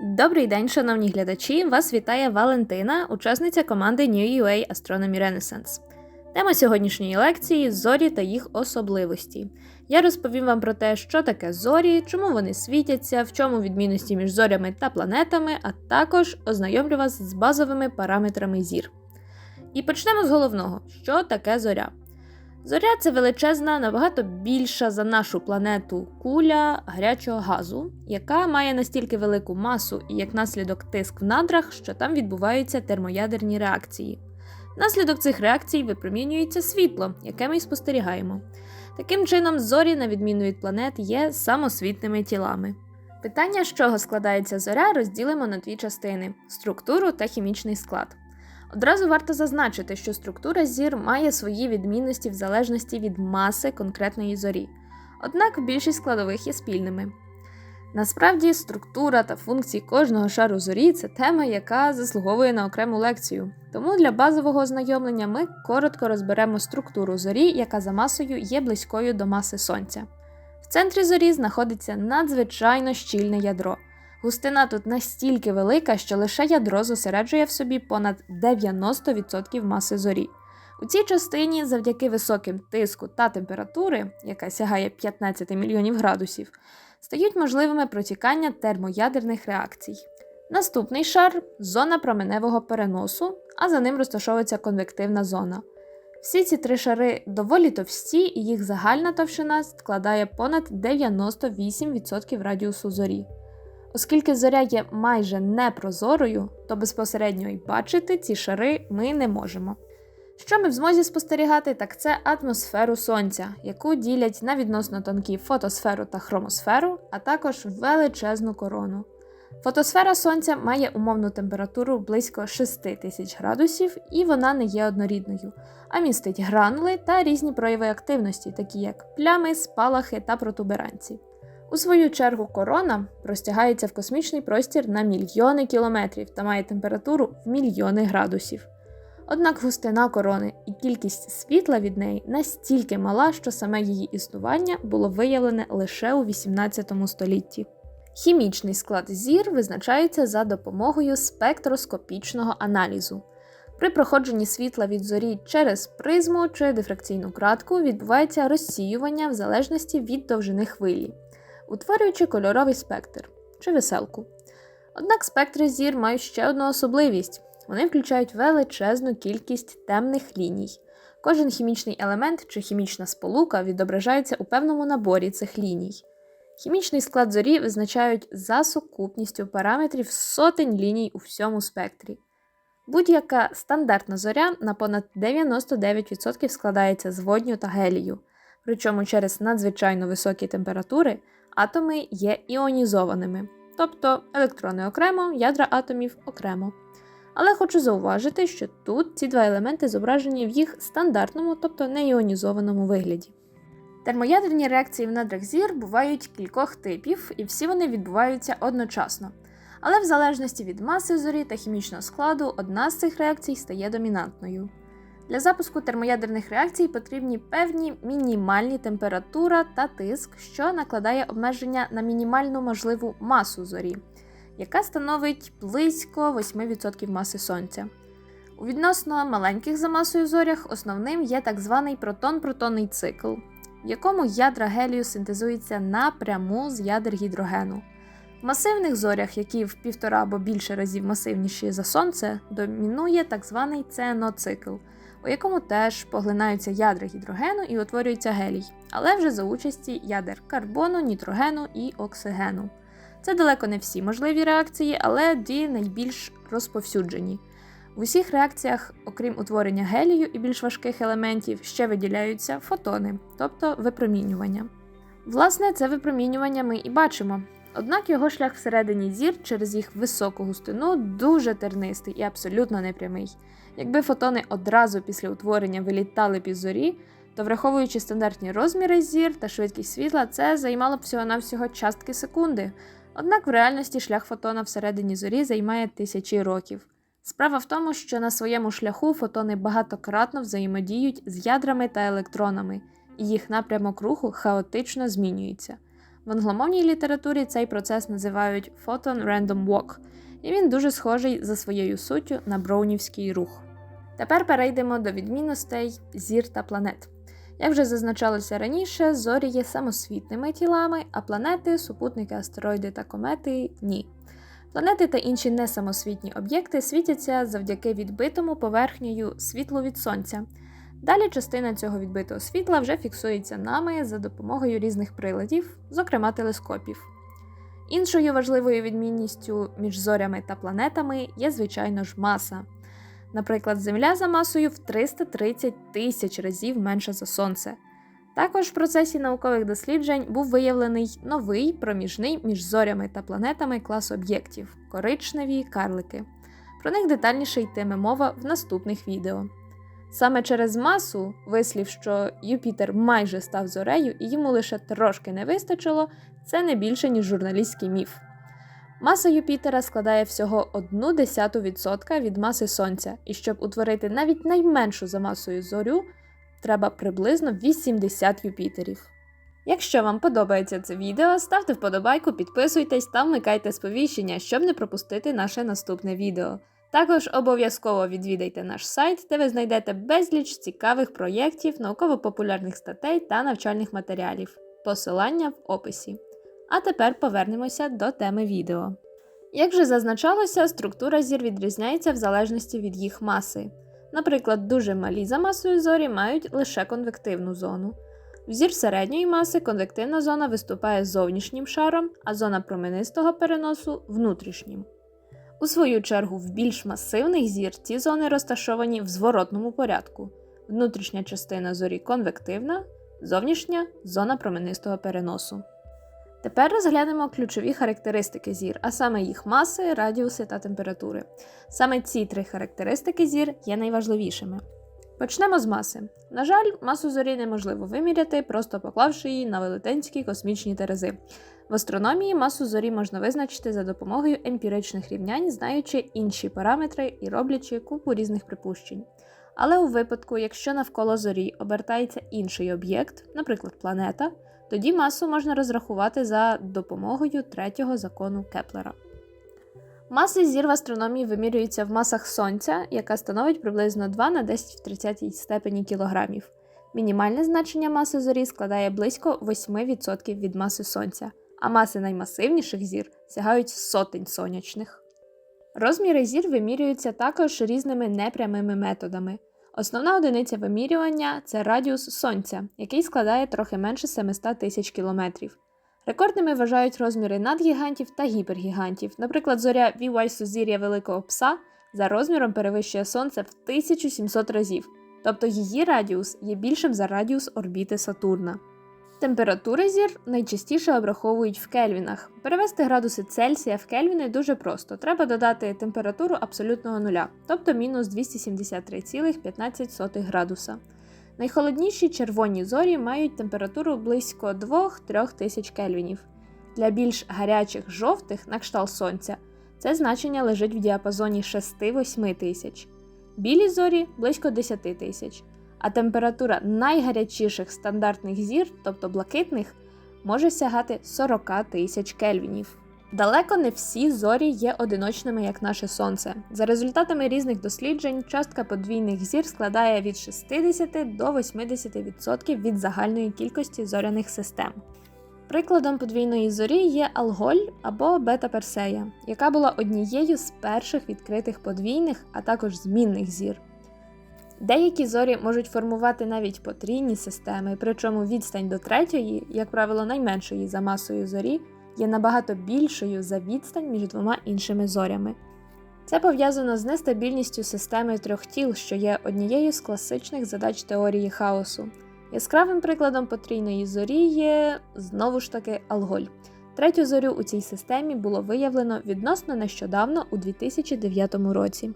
Добрий день, шановні глядачі! Вас вітає Валентина, учасниця команди New UA Astronomy Renaissance. Тема сьогоднішньої лекції зорі та їх особливості. Я розповім вам про те, що таке зорі, чому вони світяться, в чому відмінності між зорями та планетами, а також ознайомлю вас з базовими параметрами зір. І почнемо з головного: що таке зоря? Зоря це величезна, набагато більша за нашу планету куля гарячого газу, яка має настільки велику масу і як наслідок тиск в надрах, що там відбуваються термоядерні реакції. Внаслідок цих реакцій випромінюється світло, яке ми й спостерігаємо. Таким чином, зорі, на відміну від планет, є самосвітними тілами. Питання, з чого складається зоря, розділимо на дві частини: структуру та хімічний склад. Одразу варто зазначити, що структура зір має свої відмінності в залежності від маси конкретної зорі, однак більшість складових є спільними. Насправді, структура та функції кожного шару зорі це тема, яка заслуговує на окрему лекцію. Тому для базового ознайомлення ми коротко розберемо структуру зорі, яка за масою є близькою до маси Сонця. В центрі зорі знаходиться надзвичайно щільне ядро. Густина тут настільки велика, що лише ядро зосереджує в собі понад 90% маси зорі. У цій частині, завдяки високим тиску та температури, яка сягає 15 мільйонів градусів, стають можливими протікання термоядерних реакцій. Наступний шар зона променевого переносу, а за ним розташовується конвективна зона. Всі ці три шари доволі товсті, і їх загальна товщина складає понад 98% радіусу зорі. Оскільки зоря є майже непрозорою, то безпосередньо й бачити ці шари ми не можемо. Що ми в змозі спостерігати, так це атмосферу Сонця, яку ділять на відносно тонкі фотосферу та хромосферу, а також величезну корону. Фотосфера Сонця має умовну температуру близько 6000 градусів, і вона не є однорідною, а містить гранули та різні прояви активності, такі як плями, спалахи та протуберанці. У свою чергу корона простягається в космічний простір на мільйони кілометрів та має температуру в мільйони градусів. Однак густина корони і кількість світла від неї настільки мала, що саме її існування було виявлене лише у 18 столітті. Хімічний склад зір визначається за допомогою спектроскопічного аналізу. При проходженні світла від зорі через призму чи дифракційну кратку відбувається розсіювання в залежності від довжини хвилі утворюючи кольоровий спектр чи веселку. Однак спектри зір мають ще одну особливість: вони включають величезну кількість темних ліній. Кожен хімічний елемент чи хімічна сполука відображається у певному наборі цих ліній. Хімічний склад зорі визначають за сукупністю параметрів сотень ліній у всьому спектрі. Будь-яка стандартна зоря на понад 99% складається з водню та гелію, причому через надзвичайно високі температури атоми є іонізованими, тобто електрони окремо, ядра атомів окремо. Але хочу зауважити, що тут ці два елементи зображені в їх стандартному, тобто неіонізованому вигляді. Термоядерні реакції в надрах зір бувають кількох типів, і всі вони відбуваються одночасно. Але в залежності від маси зорі та хімічного складу, одна з цих реакцій стає домінантною. Для запуску термоядерних реакцій потрібні певні мінімальні температура та тиск, що накладає обмеження на мінімальну можливу масу зорі, яка становить близько 8% маси Сонця. У відносно маленьких за масою зорях основним є так званий протон-протонний цикл, в якому ядра гелію синтезуються напряму з ядер гідрогену. В масивних зорях, які в півтора або більше разів масивніші за Сонце, домінує так званий ЦНО-цикл – у якому теж поглинаються ядра гідрогену і утворюється гелій, але вже за участі ядер карбону, нітрогену і оксигену. Це далеко не всі можливі реакції, але дві найбільш розповсюджені. В усіх реакціях, окрім утворення гелію і більш важких елементів, ще виділяються фотони, тобто випромінювання. Власне, це випромінювання ми і бачимо. Однак його шлях всередині зір через їх високу густину дуже тернистий і абсолютно непрямий. Якби фотони одразу після утворення вилітали під зорі, то враховуючи стандартні розміри зір та швидкість світла, це займало б всього-навсього частки секунди. Однак в реальності шлях фотона всередині зорі займає тисячі років. Справа в тому, що на своєму шляху фотони багатократно взаємодіють з ядрами та електронами, і їх напрямок руху хаотично змінюється. В англомовній літературі цей процес називають Photon Random Walk, і він дуже схожий за своєю суттю на броунівський рух. Тепер перейдемо до відмінностей зір та планет. Як вже зазначалося раніше, зорі є самосвітними тілами, а планети, супутники, астероїди та комети ні. Планети та інші несамосвітні об'єкти світяться завдяки відбитому поверхнею світлу від сонця. Далі частина цього відбитого світла вже фіксується нами за допомогою різних приладів, зокрема телескопів. Іншою важливою відмінністю між зорями та планетами є, звичайно ж, маса. Наприклад, Земля за масою в 330 тисяч разів менша за Сонце. Також в процесі наукових досліджень був виявлений новий проміжний між зорями та планетами клас об'єктів коричневі карлики. Про них детальніше йтиме мова в наступних відео. Саме через масу, вислів, що Юпітер майже став зорею і йому лише трошки не вистачило, це не більше, ніж журналістський міф. Маса Юпітера складає всього 0,1% від маси Сонця, і щоб утворити навіть найменшу за масою зорю, треба приблизно 80 Юпітерів. Якщо вам подобається це відео, ставте вподобайку, підписуйтесь та вмикайте сповіщення, щоб не пропустити наше наступне відео. Також обов'язково відвідайте наш сайт, де ви знайдете безліч цікавих проєктів, науково-популярних статей та навчальних матеріалів. Посилання в описі. А тепер повернемося до теми відео. Як вже зазначалося, структура зір відрізняється в залежності від їх маси. Наприклад, дуже малі за масою зорі мають лише конвективну зону. В зір середньої маси конвективна зона виступає зовнішнім шаром, а зона променистого переносу внутрішнім. У свою чергу, в більш масивних зір ці зони розташовані в зворотному порядку. Внутрішня частина зорі конвективна, зовнішня зона променистого переносу. Тепер розглянемо ключові характеристики зір, а саме їх маси, радіуси та температури. Саме ці три характеристики зір є найважливішими. Почнемо з маси. На жаль, масу зорі неможливо виміряти, просто поклавши її на велетенські космічні терези. В астрономії масу зорі можна визначити за допомогою емпіричних рівнянь, знаючи інші параметри і роблячи купу різних припущень. Але у випадку, якщо навколо зорі обертається інший об'єкт, наприклад, планета, тоді масу можна розрахувати за допомогою третього закону Кеплера. Маси зір в астрономії вимірюються в масах Сонця, яка становить приблизно 2 на 10 в 30 степені кілограмів. Мінімальне значення маси зорі складає близько 8% від маси Сонця, а маси наймасивніших зір сягають сотень сонячних. Розміри зір вимірюються також різними непрямими методами. Основна одиниця вимірювання це радіус Сонця, який складає трохи менше 700 тисяч кілометрів. Рекордними вважають розміри надгігантів та гіпергігантів. Наприклад, зоря VY сузір'я Великого Пса за розміром перевищує Сонце в 1700 разів, тобто її радіус є більшим за радіус орбіти Сатурна. Температури зір найчастіше обраховують в кельвінах. Перевести градуси Цельсія в кельвіни дуже просто. Треба додати температуру абсолютного нуля, тобто мінус 273,15 градуса. Найхолодніші червоні зорі мають температуру близько 2-3 тисяч кельвінів. Для більш гарячих жовтих на кшталт сонця це значення лежить в діапазоні 6-8 тисяч. Білі зорі близько 10 тисяч а температура найгарячіших стандартних зір, тобто блакитних, може сягати 40 тисяч кельвінів. Далеко не всі зорі є одиночними, як наше Сонце. За результатами різних досліджень, частка подвійних зір складає від 60 до 80% від загальної кількості зоряних систем. Прикладом подвійної зорі є Алголь або Бета Персея, яка була однією з перших відкритих подвійних, а також змінних зір. Деякі зорі можуть формувати навіть потрійні системи, причому відстань до третьої, як правило, найменшої за масою зорі, є набагато більшою за відстань між двома іншими зорями. Це пов'язано з нестабільністю системи трьох тіл, що є однією з класичних задач теорії хаосу. Яскравим прикладом потрійної зорі є знову ж таки алголь. Третю зорю у цій системі було виявлено відносно нещодавно у 2009 році.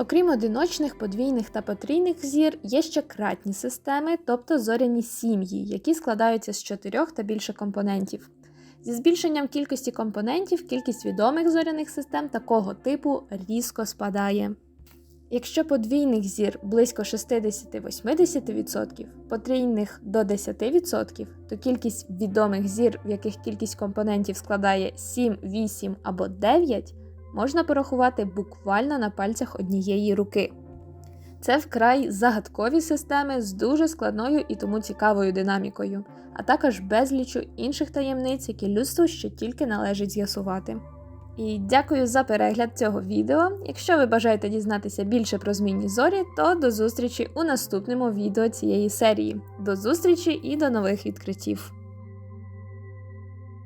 Окрім одиночних, подвійних та потрійних зір, є ще кратні системи, тобто зоряні сім'ї, які складаються з чотирьох та більше компонентів. Зі збільшенням кількості компонентів, кількість відомих зоряних систем такого типу різко спадає. Якщо подвійних зір близько 60-80%, потрійних до 10%, то кількість відомих зір, в яких кількість компонентів складає 7, 8 або 9, можна порахувати буквально на пальцях однієї руки. Це вкрай загадкові системи з дуже складною і тому цікавою динамікою, а також безлічу інших таємниць, які людству ще тільки належить з'ясувати. І дякую за перегляд цього відео. Якщо ви бажаєте дізнатися більше про змінні зорі, то до зустрічі у наступному відео цієї серії. До зустрічі і до нових відкриттів!